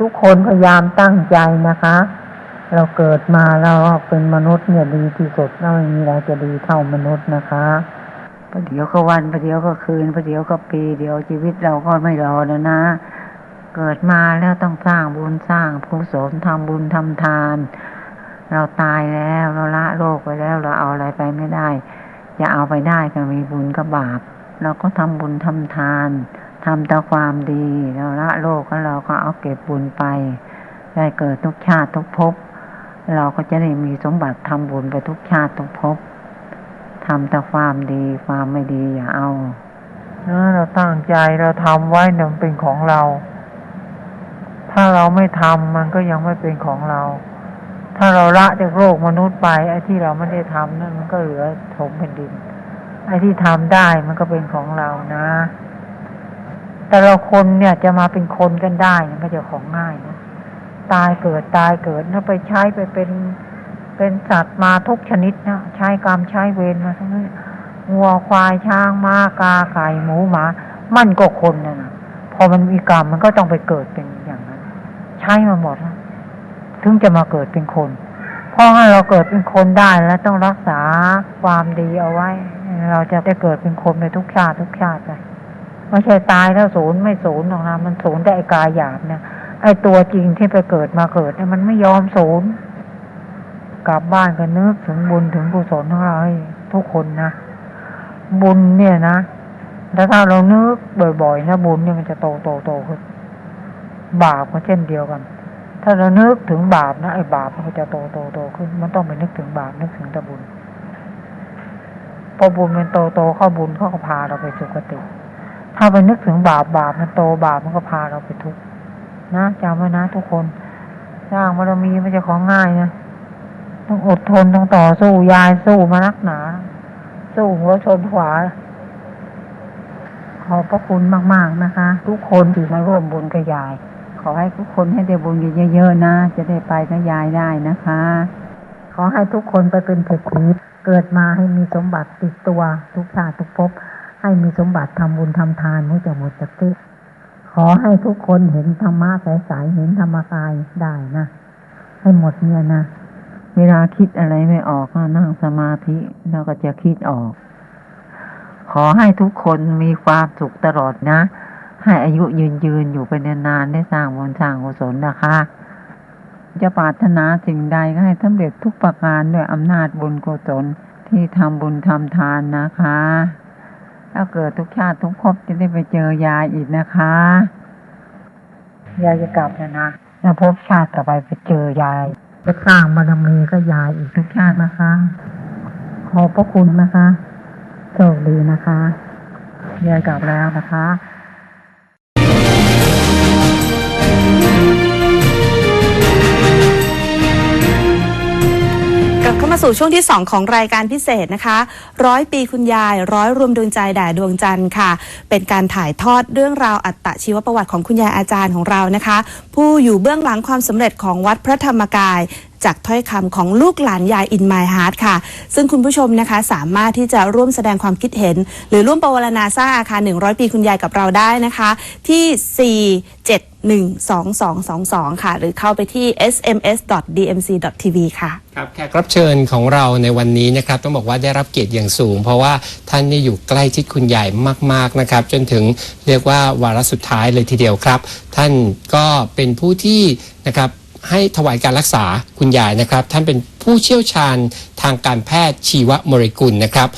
ทุกคนพยายามตั้งใจนะคะ เราเกิดมาเราเป็นมนุษย์เนี่ยดีที่สุดแล้วไม่มีอะไรจะดีเท่ามนุษย์นะคะประเดี๋ยวก็วันประเดี๋ยวก็คืนประเดี๋ยวก็ปี เดี๋ยวชีวิตเราก็ไม่รอแล้วนะ เกิดมาแล้วต้องสร้างบุญสร้างกุศลทำบุญทำทาน เราตายแล้วเราละโลกไปแล้วเราเอาอะไรไปไม่ได้ จะเอาไปได้ก็มีบุญกับบาป เราก็ทำบุญทำทาน ทำแต่ความดีเราละโลกแล้วเราก็เอาเก็บบุญไป ได้เกิดทุกชาติทุกภพเราก็จะได้มีสมบัติทำบุญไปทุกชาติทุกภพทำแต่ความดีความไม่ดีอย่าเอาเออเราตั้งใจเราทำไว้เนี่ยมันเป็นของเรา ถ้าเราไม่ทำมันก็ยังไม่เป็นของเรา ถ้าเราละจากโลกมนุษย์ไปไอ้ที่เราไม่ได้ทำนั่นมันก็เหลือถมแผ่นดิน ไอ้ที่ทำได้มันก็เป็นของเรานะ แต่เราคนเนี่ยจะมาเป็นคนกันได้มันก็จะของง่ายนะตายเกิดตายเกิดแล้วไปใช้ไปเป็นเป็นสัตว์มาทุกชนิดนะใช้กรรมใช้เวรมาทั้งนั้นวัวควายช้างม้ากาไก่หมูหมา มันก็คนนะนะพอมันมีกรรมมันก็ต้องไปเกิดเป็นอย่างนั้น ใช้มาหมดแล้วถึงจะมาเกิดเป็นคนเพราะงั้เราเกิดเป็นคนได้แล้วต้องรักษาความดีเอาไว้ เราจะได้เกิดเป็นคนในทุกชาติทุกชาติไป ไม่ใช่ตายแล้วศูนย์ไม่ศูนย์หรอกนะมันศูนย์แต่ไอ้กายหยาบเนี่ย ไอ้ตัวจริงที่ไปเกิดมาเกิดเนี่ยมันไม่ยอมศูนย์กลับบ้านก็นึกถึงบุญถึงกุศลของเราทุกคนนะบุญเนี่ยนะแล้วถ้าเรานึกบ่อยๆนะบุญเนี่ยมันจะโตโตโตขึ้นบาปก็เช่นเดียวกัน ถ้าเรานึกถึงบาปนะไอ้บาปมันก็จะโตโตโตขึ้น มันต้องไปนึกถึงบาปนึกถึงแต่บุญพอบุญมันโตโตเข้าบุญเขาก็พาเราไปสุคติ ถ้าไปนึกถึงบาปบาปมันโตบาปมันก็พาเราไปทุกข์นะจำไว้นะทุกคน สร้างบารมีไม่ใช่ของง่ายนะต้องอดทนต้องต่อสู้ยายสู้มานักหนา สู้หัวชนขวาขอบพระคุณมาก ๆนะคะ ทุกคนที่มาร่วมบุญกับยาย ขอให้ทุกคนให้ได้บุญเยอะๆนะ จะได้ไปกับยายได้นะคะ ขอให้ทุกคนไปเป็นเศรษฐีเกิดมาให้มีสมบัติติดตัวทุกชาติทุกภพ ให้มีสมบัติทำบุญทำทานให้จะหมดจากที่ขอให้ทุกคนเห็นธรรมะใสๆเห็นธรรมกายได้นะให้หมดเนี่ยนะเวลาคิดอะไรไม่ออกก็นั่งสมาธิแล้วก็จะคิดออก ขอให้ทุกคนมีความสุขตลอดนะ ให้อายุยืนยืนอยู่ไปนานๆได้สร้างบุญสร้างกุศลนะคะ จะปรารถนาสิ่งใดก็ให้สำเร็จทุกประการด้วยอำนาจบุญกุศลที่ทำบุญทำทานนะคะ แล้วเกิดทุกชาติทุกภพจะได้ไปเจอยายอีกนะคะ ยายจะกลับแล้วนะแล้วภพชาติต่อไปไปเจอยายจะสร้างบารมีก็ยายอีกทุกชาตินะคะ ขอบพระคุณนะคะโชคดีนะคะ ยายกลับแล้วนะคะ ลับเข้ามาสู่ช่วงที่ 2 ของรายการพิเศษนะคะ ร้อยปีคุณยาย ร้อยรวมดวงใจแด่ดวงจันทร์ค่ะ เป็นการถ่ายทอดเรื่องราวอัตชีวประวัติของคุณยายอาจารย์ของเรานะคะ ผู้อยู่เบื้องหลังความสำเร็จของวัดพระธรรมกาย จากถ้อยคำของลูกหลานยายอินไมฮาร์ดค่ะ ซึ่งคุณผู้ชมนะคะสามารถที่จะร่วมแสดงความคิดเห็น หรือร่วมประวรณาสร้างอาคาร100 ปีคุณยายกับเราได้นะคะ ที่ 4712222 ค่ะ หรือเข้าไปที่ sms.dmc.tv ค่ะ ครับแขกรับเชิญของเราในวันนี้นะครับต้องบอกว่าได้รับเกียรติอย่างสูง เพราะว่าท่านนี่อยู่ใกล้ชิดคุณใหญ่มากๆนะครับ จนถึงเรียกว่าวาระสุดท้ายเลยทีเดียวครับ ท่านก็เป็นผู้ที่นะครับ ให้ถวายการรักษาคุณยายนะครับ ท่านเป็นผู้เชี่ยวชาญทางการแพทย์ชีวโมเลกุลนะครับ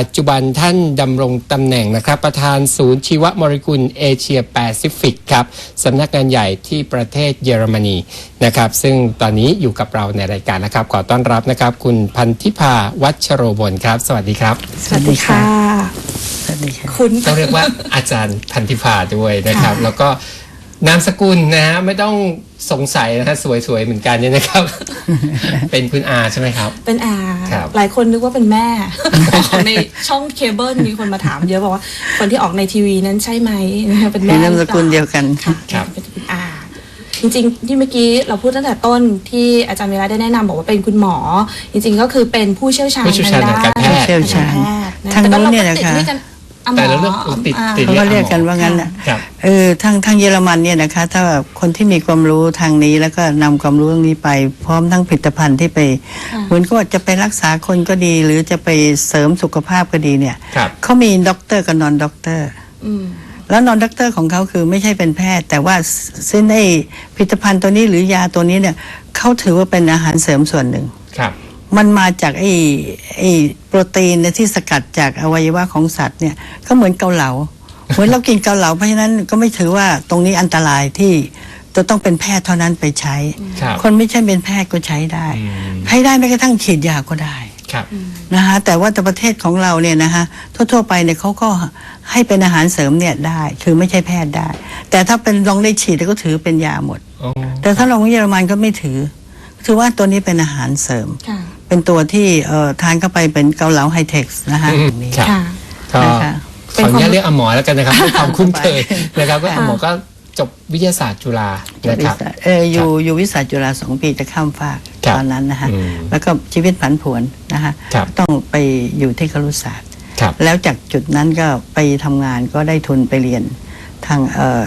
ปัจจุบันท่านดำรงตำแหน่งนะครับ ประธานศูนย์ชีวโมเลกุลเอเชียแปซิฟิกครับสำนักงานใหญ่ที่ประเทศเยอรมนีนะครับ ซึ่งตอนนี้อยู่กับเราในรายการนะครับ ขอต้อนรับนะครับ คุณพันธิพาวัชโรบลครับ สวัสดีครับ สวัสดีค่ะ สวัสดีค่ะคุณต้องเรียกว่าอาจารย์พันธิพาด้วยนะครับค่ะแล้วก็ นามสกุลนะฮะไม่ต้องสงสัยนะฮะสวยๆเหมือนกันเนี่ยนะครับ เป็นคุณอาใช่ไหมครับ เป็นอา ครับ หลายคนนึกว่าเป็นแม่ออกในช่องเคเบิลมีคนมาถามเยอะบอกว่าคนที่ออกในทีวีนั้นใช่ไหมเป็นมีแม่นามสกุลหรือปเดียวกันค่ะ ครับ เป็นคุณอา จริงๆ ที่เมื่อกี้เราพูดตั้งแต่ต้นที่อาจารย์เวลาได้แนะนำบอกว่าเป็นคุณหมอ จริงๆก็คือเป็นผู้เชี่ยวชาญผู้เชี่ยวชาญทางการแพทย์เชี่ยวชาญทางการแพทย์ะทางแต่ก็นู้นเราเนี่ยก็นะติดคะนี่กันอะหมอ แต่ละเรื่องติดอ่าติดเขาก็เรียกกันหมอว่างั้นน่ะครับเออทางทางเยอรมันเนี่ยนะคะ ถ้าคนที่มีความรู้ทางนี้แล้วก็นำความรู้เรื่องนี้ไป พร้อมทั้งผลิตภัณฑ์ที่ไปค่ะเหมือนก็ว่าจะไปรักษาคนก็ดี หรือจะไปเสริมสุขภาพก็ดีเนี่ยครับเขามีด็อกเตอร์กับนอนด็อกเตอร์อืมแล้วนอนด็อกเตอร์ของเขาคือไม่ใช่เป็นแพทย์ แต่ว่าซึ่งไอ้ผลิตภัณฑ์ตัวนี้หรือยาตัวนี้เนี่ยเขาถือว่าเป็นอาหารเสริมส่วนหนึ่งครับ มันมาจากไอ้ไอ้โปรตีนเนี่ยที่สกัดจากอวัยวะของสัตว์เนี่ยก็เหมือนเกาเหลา เหมือนเรากินเกาเหลาเพราะฉะนั้นก็ไม่ถือว่าตรงนี้อันตรายที่จะต้องเป็นแพทย์เท่านั้นไปใช้ ครับคนไม่ใช่เป็นแพทย์ก็ใช้ได้อืมใช้ได้แม้กระทั่งฉีดยาก็ได้ครับนะคะแต่ว่าแต่ประเทศของเราเนี่ยนะคะทั่วๆไปเนี่ยเขาก็ให้เป็นอาหารเสริมเนี่ยได้คือไม่ใช่แพทย์ได้ แต่ถ้าเป็นลองได้ฉีดก็ถือเป็นยาหมดอ๋อแต่ถ้าลองเยอรมันก็ไม่ถือ ถือว่าตัวนี้เป็นอาหารเสริม ค่ะ เป็นตัวที่เอ่อทานเข้าไปเป็นเกาเหลาไฮเท็กซ์นะคะอืมนี่ ครับ ค่ะ ก็นะคะขออนุญาตเรียกอาหมอแล้วกันนะครับด้วยความคุ้นเคยนะครับก็ค่ะอาหมอก็จบวิทยาศาสตร์จุฬานะครับเอออยู่อยู่วิสัยจุฬาสองปีจะข้ามฟากครับตอนนั้นนะคะอืมแล้วก็ชีวิตผันผวนนะคะครับ ต้องไปอยู่ที่ครุศาสตร์ ครับ แล้วจากจุดนั้นก็ไปทำงานก็ได้ทุนไปเรียนทางเอ่อ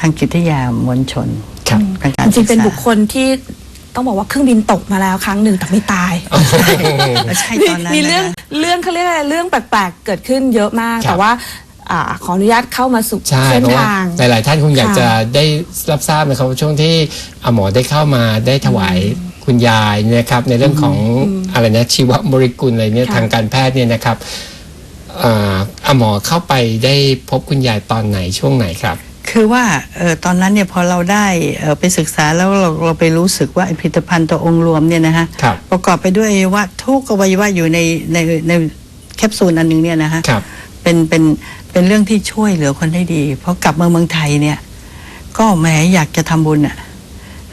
ทางจิตวิทยามวลชนครับ ทางการจริงๆ เป็นศึกษา บุคคลที่ ต้องบอกว่าเครื่องบินตกมาแล้วครั้งหนึ่งแต่ไม่ตาย ใช่ตอนนั้นมีเรื่องนะคะ เรื่องเขาเรียกอะไรเรื่องแปลกๆ เกิดขึ้นเยอะมาก ครับ แต่ว่าอ่าขออนุญาตเข้ามาสู่ใช่เส้นเพราะว่าทาง หลาย ๆ ท่านคงอยากค่ะจะได้รับทราบนะครับว่าช่วงที่อาหมอได้เข้ามาได้ถวายคุณยายนะครับ ในเรื่องของอะไรนะชีวบริกุลอะไรเนี่ยค่ะ ทางการแพทย์เนี่ยนะครับอ่าอาหมอเข้าไปได้พบคุณยายตอนไหนช่วงไหนครับ คือว่าเออตอนนั้นเนี่ยพอเราได้เอ่อไปศึกษาแล้วเราเราไปรู้สึกว่าไอ้ผลิตภัณฑ์ตัวองค์รวมเนี่ยนะฮะครับประกอบไปด้วยอวัยวะทุกอวัยวะอยู่ในในในแคปซูลอันหนึงเนี่ยนะฮะครับเป็นเป็นเป็นเรื่องที่ช่วยเหลือคนได้ดีพอกลับมาเมืองไทยเนี่ย ก็แหมอยากจะทำบุญอะ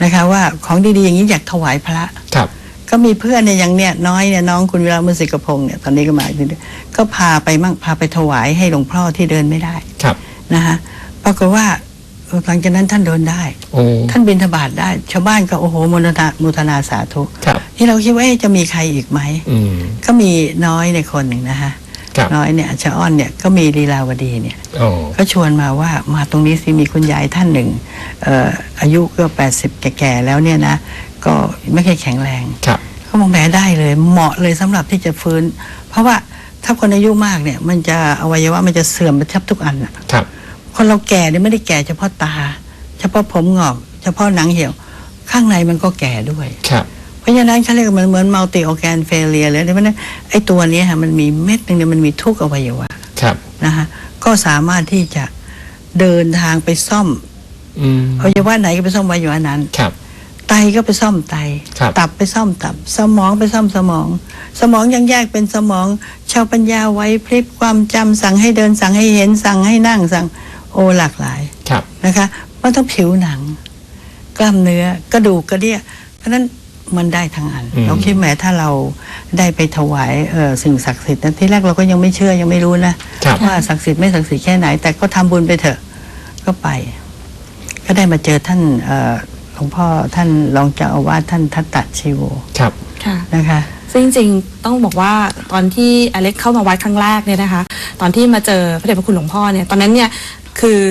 นะคะว่าของดีๆอย่างนี้อยากถวายพระครับ ก็มีเพื่อนเนี่ยอย่างเนี่ยน้อยเนี่ยน้องคุณวิรามุสิกพงศ์เนี่ยตอนนี้ก็มาอยู่ด้วยก็พาไปมั่งพาไปถวายให้หลวงพ่อที่เดินไม่ได้ครับนะคะ ปรากฏว่าเออหลังจากนั้นท่านเดินได้ โอ้ท่านบินทบาทได้ ชาวบ้านก็โอ้โหมนตามุทนาสาธุครับที่เราคิดว่าเอ๊ะจะมีใครอีกไหม อืม ก็มีน้อยในคนหนึ่งนะคะครับ น้อยเนี่ยชะอ้อนเนี่ยก็มีลีลาวดีเนี่ย โอ้ก็ชวนมาว่ามาตรงนี้สิมีคุณยายท่านหนึ่งเอ่ออายุก็แปดสิบแก่ๆแล้วเนี่ยนะ ก็ไม่ค่อยแข็งแรง ครับ เขามองแผลได้เลยเหมาะเลยสำหรับที่จะฟื้น เพราะว่าถ้าคนอายุมากเนี่ย มันจะอวัยวะมันจะเสื่อมไปแทบทุกอันอะ ครับ คนเราแก่เนี่ยไม่ได้แก่เฉพาะตา เฉพาะผมงอก เฉพาะหนังเหี่ยว ข้างในมันก็แก่ด้วยครับเพราะฉะนั้นเขาเรียกว่ามันเหมือนมัลติออแกนเฟเลียเลยเพราะฉะนั้นไอ้ตัวเนี้ยฮะมันมีเม็ดหนึ่งเนี่ยมันมีทุกอวัยวะครับนะคะก็สามารถที่จะเดินทางไปซ่อมอืมอวัยวะไหนก็ไปซ่อมอวัยวะนั้นครับไตก็ไปซ่อมไตครับตับไปซ่อมตับ สมองไปซ่อมสมอง สมองยังแยกเป็นสมองชาวปัญญาไว้พริบความจำสั่งให้เดินสั่งให้เห็นสั่งให้นั่งสั่ง โอหลากหลายครับนะคะมันต้องผิวหนัง กล้ามเนื้อกระดูกกระเดี่ยเพราะฉะนั้นมันได้ทั้งอันอืมเราคิดแหมถ้าเราได้ไปถวายเอ่อสิ่งศักดิ์สิทธิ์นะที่แรกเราก็ยังไม่เชื่อยังไม่รู้นะครับว่าศักดิ์สิทธิ์ไม่ศักดิ์สิทธิ์แค่ไหน แต่ก็ทำบุญไปเถอะก็ไป ก็ได้มาเจอท่านเอ่อหลวงพ่อท่านรองเจ้าอาวาสท่านทัตตะชีโวครับค่ะนะคะซึ่งจริงๆต้องบอกว่าตอนที่อเล็กเข้ามาวัดครั้งแรกเนี่ยนะคะ ตอนที่มาเจอพระเดชพระคุณหลวงพ่อเนี่ยตอนนั้นเนี่ย คือ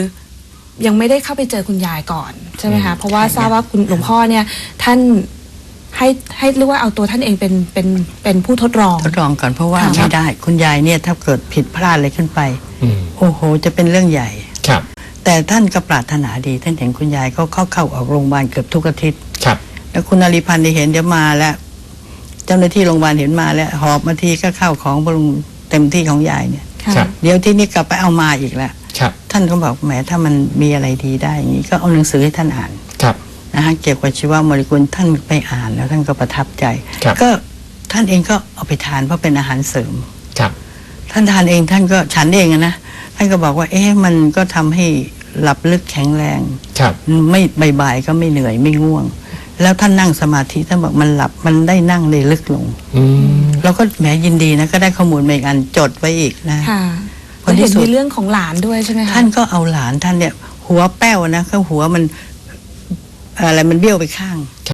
ยังไม่ได้เข้าไปเจอคุณยายก่อนใช่ไหมคะเพราะว่าทราบว่าคุณหลวงพ่อเนี่ยท่านให้ให้เรียกว่าเอาตัวท่านเองเป็นเป็นเป็นผู้ทดลอง ทดลองก่อนเพราะว่าค่ะไม่ได้คุณยายเนี่ยถ้าเกิดผิดพลาดอะไรขึ้นไป อืมโอ้โห จะเป็นเรื่องใหญ่ ครับแต่ท่านก็ปรารถนาดี ท่านเห็นคุณยายก็เข้าเข้าออกโรงพยาบาลเกือบทุกอาทิตย์ ครับ แล้วคุณอาริพันธ์ได้เห็นเดี๋ยวมาแล้ว เจ้าหน้าที่โรงพยาบาลเห็นมาแล้ว หอบมาทีก็เข้าของบรุงเต็มที่ของยายเนี่ย ค่ะ ครับ เดี๋ยวที่นี่กลับไปเอามาอีกแล้วครับท่านก็บอกแหมถ้ามันมีอะไรดีได้อย่างนี้ก็เอาหนังสือให้ท่านอ่านครับนะฮะเกี่ยวกับชีวโมเลกุลท่านไปอ่านแล้วท่านก็ประทับใจครับก็ท่านเองก็เอาไปทานเพราะเป็นอาหารเสริมครับ ท่านทานเองท่านก็ฉันเองอะนะท่านก็บอกว่า เอ๊ะมันก็ทำให้หลับลึกแข็งแรงครับไม่บ่ายๆก็ไม่เหนื่อยไม่ง่วง แล้วท่านนั่งสมาธิท่านบอกมันหลับมันได้นั่งได้ลึกลงอืมเราก็แหมยินดีนะก็ได้ข้อมูลมาอีกอันจดไว้อีกนะ ค่ะคนที่เห็นสุด มีเรื่องของหลานด้วยใช่ไหมคะท่านก็เอาหลานท่านเนี่ย หัวแป้วนะก็หัวมันอะไรมันเบี้ยวไปข้าง